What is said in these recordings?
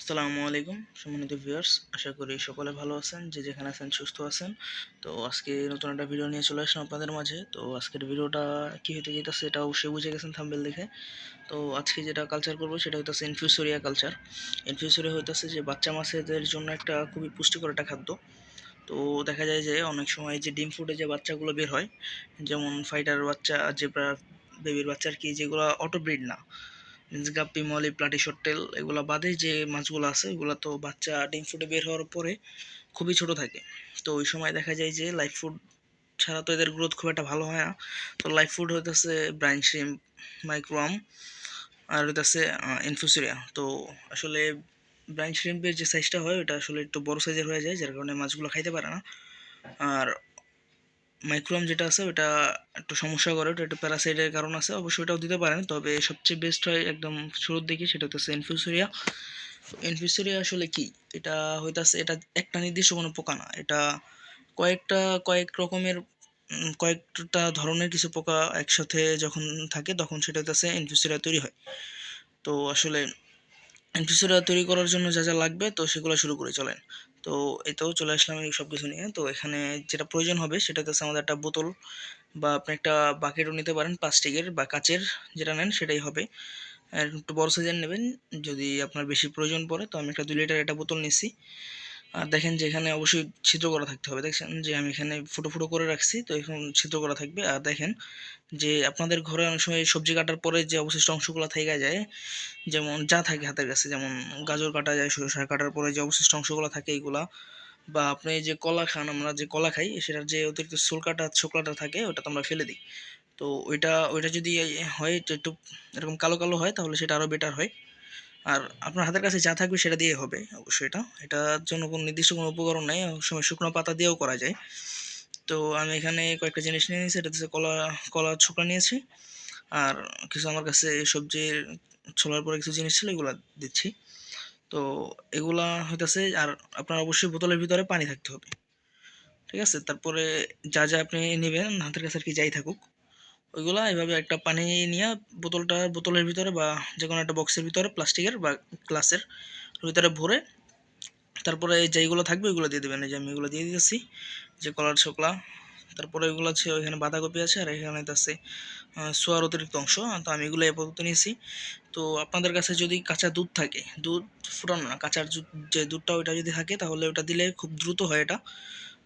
আসসালামু আলাইকুম, সম্মানিত ভিউয়ার্স আশা করি সকলে ভালো আছেন, যে যেখানে আছেন সুস্থ আছেন। তো আজকে নতুন একটা ভিডিও নিয়ে চলে আসলাম আপনাদের মাঝে। তো আজকের ভিডিওটা কী হতে যেতেছে এটা অবশ্যই বুঝে গেছেন থাম্বেল দেখে। তো আজকে যেটা কালচার করব সেটা হইতেছে ইনফিউসোরিয়া কালচার ইনফিউসোরিয়া হইতেছে যে বাচ্চা মাছেদের জন্য একটা খুবই পুষ্টিকর একটা খাদ্য। তো দেখা যায় যে অনেক সময় যে ডিম ফুটে যে বাচ্চাগুলো বের হয়, যেমন ফাইটার বাচ্চা জেব্রা বেবির বাচ্চা আর কি, যেগুলো অটো ব্রিড না। Means guppy molly platy swordtail এগুলো বাদে যে মাছগুলো আছে, এগুলো তো বাচ্চা ডিম ফুটে বের হওয়ার পরে খুবই ছোট থাকে। তো ওই সময় দেখা যায় যে লাইফ ফুড ছাড়া তো এদের গ্রোথ খুব একটা ভালো হয় না। তো লাইফ ফুড হইতেছে ব্রাইন শ্রিম মাইক্রোয়াম আর হইতেছে ইনফুসিরিয়া তো আসলে ব্রাইন শ্রিম্পের যে সাইজটা হয়, ওটা আসলে একটু বড় সাইজের হয়ে যায়, যার কারণে মাছগুলো খাইতে পারে না। আর মাইক্রোয়াম যেটা আছে, ওটা একটু সমস্যা করে, ওটা একটু প্যারাসাইডের কারণ আছে। অবশ্যই ওটাও দিতে পারেন, তবে সবচেয়ে বেস্ট হয় একদম শুরুর দিকে সেটা হচ্ছে ইনফিউসেরিয়া ইনফিউসেরিয়া আসলে কি? এটা হইতাছে, এটা একটা নির্দিষ্ট কোনো পোকা না। এটা কয়েকটা, কয়েক রকমের কয়েকটা ধরনের কিছু পোকা একসাথে যখন থাকে, তখন সেটা হইতাছে ইনফিউসেরিয়া তৈরি হয়। তো আসলে ইনফিউসেরিয়া তৈরি করার জন্য যা যা লাগবে, তো সেগুলো শুরু করে চলেন। তো এই তো চলে আসলাম এই সব কিছু নিয়ে। তো এখানে যেটা প্রয়োজন হবে সেটা হচ্ছে আমাদের একটা বোতল বা আপনি একটা বাকেটও নিতে পারেন, প্লাস্টিকের বা কাচের যেটা নেন সেটাই হবে। একটু বড় সাইজের নেবেন, যদি আপনার বেশি প্রয়োজন পড়ে। তো আমি একটা দু লিটার একটা বোতল নিছি। আর দেখেন যে এখানে অবশ্যই ছিদ্র করা থাকতে হবে। দেখছেন যে আমি এখানে ফুটো ফুটো করে রাখছি, তো এখন ছিদ্র করা থাকবে। আর দেখেন যে আপনাদের ঘরে অনেক সময় সবজি কাটার পরে যে অবশিষ্ট অংশগুলো থেকে যায়, যেমন যা থাকে হাতের কাছে, যেমন গাজর কাটা যায়, সরষা কাটার পরে যে অবশিষ্ট অংশগুলো থাকে এইগুলা, বা আপনি যে কলা খান, আমরা যে কলা খাই, সেটার যে অতিরিক্ত সুলকাটা ছোকলাটা থাকে ওটা তো আমরা ফেলে দিই। তো ওইটা ওইটা যদি হয়, একটু এরকম কালো কালো হয়, তাহলে সেটা আরও বেটার হয়। আর আপনার হাতের কাছে যা থাকবে সেটা দিয়ে হবে অবশ্যই এটা। এটার জন্য কোনো নির্দিষ্ট কোনো উপকরণ নেই সময় শুকনো পাতা দিয়েও করা যায়। তো আমি এখানে কয়েকটা জিনিস নিয়ে নিয়েছি এটা হচ্ছে কলা কলা ছোকরা নিয়েছি। আর কিছু আমার কাছে সবজির ছোলার পরে কিছু জিনিস ছিল, এগুলো দিচ্ছি। তো এগুলা হইতেছে, আর আপনার অবশ্যই বোতলের ভিতরে পানি থাকতে হবে। ঠিক আছে? তারপরে যা যা আপনি নেবেন, হাতের কাছে আর কি যাই থাকুক। ওইগুলা এভাবে একটা পানি নিয়ে বোতলটা বোতলের ভিতরে বা যে কোনো একটা বক্সের ভিতরে, প্লাস্টিকের বা গ্লাসের ভিতরে ভরে তারপরে যেইগুলো থাকবে ওইগুলো দিয়ে দেবেন। এই যে আমি এগুলো দিয়ে দিয়েছি যে কলার ছোকলা। তারপরে এগুলো আছে ওইখানে বাঁধাকপি আছে আর এখানে আছে সোয়ার অতিরিক্ত অংশ। তো আমি এগুলো আপাতত নিয়েছি। তো আপনাদের কাছে যদি কাঁচা দুধ থাকে, দুধ ফুটানো না, কাঁচার যে দুধটা ওইটা যদি থাকে তাহলে ওটা দিলে খুব দ্রুত হয় এটা।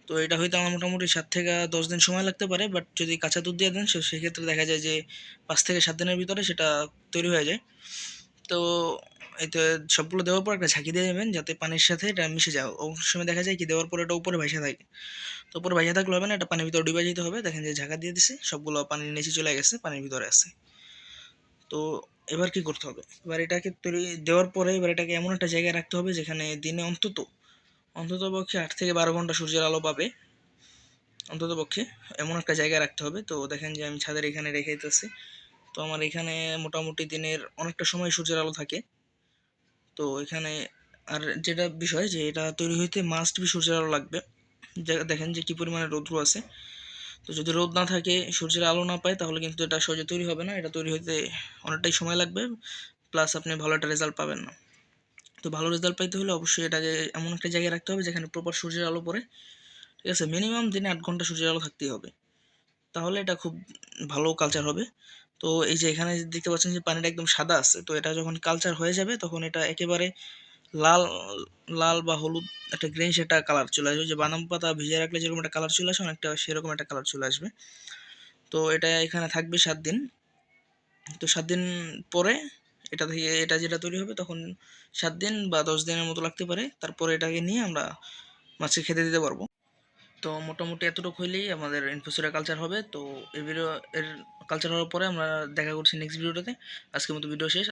তো এটা হয়তো আমার মোটামুটি সাত থেকে দশ দিন সময় লাগতে পারে বাট যদি কাঁচা দুধ দিয়ে দেন সেক্ষেত্রে দেখা যায় যে পাঁচ থেকে সাত দিনের ভিতরে সেটা তৈরি হয়ে যায়। তো এতে সবগুলো দেওয়ার পর একটা ঝাঁকি দিয়ে দেবেন যাতে পানির সাথে এটা মিশে যায়। অনেক সময় দেখা যায় কি দেওয়ার পর এটা উপরে ভাইসা থাকে। তো উপরে ভাইসা থাকলে হবে না, এটা পানির ভিতরে ডুবে যেতে হবে। দেখেন যে ঝাঁকা দিয়ে দিছে, সবগুলো পানির নিচে চলে গেছে, পানির ভিতরে আছে। তো এবার কি করতে হবে? এবার এটাকে তৈরি দেওয়ার পরে এবার এটাকে এমন একটা জায়গায় রাখতে হবে যেখানে দিনে অন্তত অন্তত পক্ষে আট থেকে বারো ঘণ্টা সূর্যের আলো পাবে। অন্তত পক্ষে এমন একটা জায়গায় রাখতে হবে। তো দেখেন যে আমি ছাদের এখানে রেখে দিতেছি। তো আমার এখানে মোটামুটি দিনের অনেকটা সময় সূর্যের আলো থাকে। তো এখানে আর যেটা বিষয় যে এটা তৈরি হইতে মাস্ট বি সূর্যের আলো লাগবে। দেখেন যে কী পরিমাণে রৌদ্র আছে। তো যদি রোদ না থাকে, সূর্যের আলো না পায়, তাহলে কিন্তু এটা সহজে তৈরি হবে না। এটা তৈরি হইতে অনেকটাই সময় লাগবে। প্লাস আপনি ভালো একটা রেজাল্ট পাবেন না। তো ভালো রেজাল্ট পাইতে হলে অবশ্যই এটাকে এমন একটা জায়গায় রাখতে হবে যেখানে প্রপার সূর্যের আলো পড়ে। ঠিক আছে? মিনিমাম দিনে আট ঘণ্টা সূর্যের আলো থাকতেই হবে। তাহলে এটা খুব ভালো কালচার হবে। তো এই যে এখানে দেখতে পাচ্ছেন যে পানিটা একদম সাদা আছে। তো এটা যখন কালচার হয়ে যাবে, তখন এটা একেবারে লাল লাল বা হলুদ একটা গ্রিন একটা কালার চলে আসবে। যে বাদাম পাতা ভিজিয়ে রাখলে যেরকম একটা কালার চলে আসে, অনেকটা সেরকম একটা কালার চলে আসবে। তো এটা এখানে থাকবে সাত দিন। তো সাত দিন পরে এটা থেকে এটা যেটা তৈরি হবে তখন সাত দিন বা দশ দিনের মতো লাগতে পারে। তারপরে এটাকে নিয়ে আমরা মাছকে খেতে দিতে পারব। তো মোটামুটি এতটুকু হইলেই আমাদের ইনফোসিরা কালচার হবে। তো এই ভিডিও এর কালচার হওয়ার পরে আমরা দেখা করছি নেক্সট ভিডিওটাতে আজকের মতো ভিডিও শেষ।